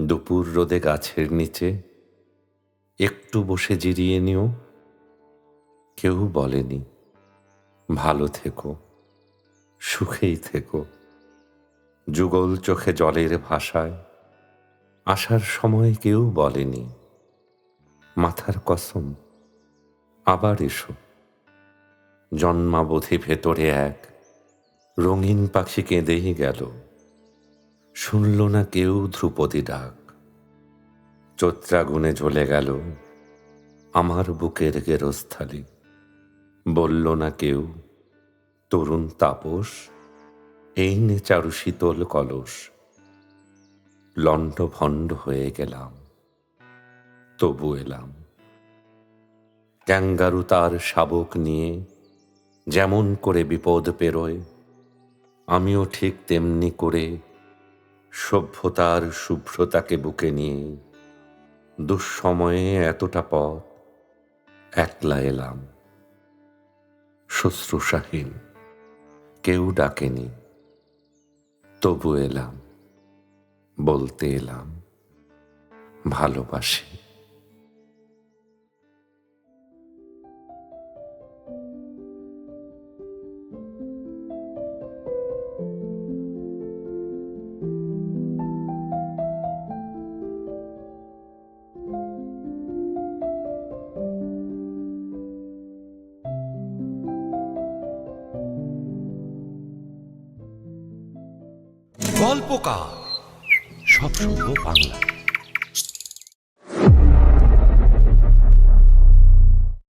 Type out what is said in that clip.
দুপুর রোদে গাছের নিচে। একটু বসে জিরিয়ে নিও। কেউ বলেনি, ভালো থেকো, সুখেই থেকো। যুগল চোখে জলের ভাষায়। আসার সময় কেউ বলেনি, মাথার কসম, আবার এসো। জন্মাবধি ভেতরে এক রঙিন পাখি কেঁদেই গেল। শুনল না কেউ ধ্রুপদী ডাক। চৈত্রাগুনে জ্বলে গেল আমার বুকের গেরস্থালি। বলল না কেউ, তরুণ তাপস, এই নে চারু শীতল কলস। লণ্ড ভণ্ড হয়ে গেলাম, তবু এলাম। ক্যাঙ্গারু তার শাবক নিয়ে যেমন করে বিপদ পেরোয়, আমিও ঠিক তেমনি করে সভ্যতার শুভ্রতাকে বুকে নিয়ে দুঃসময়ে এতটা পথ একলা এলাম। শুশ্রূষাহীন, কেউ ডাকেনি, তবু এলাম, বলতে এলাম, ভালোবাসি। গল্পকার। সব শুনব বাংলা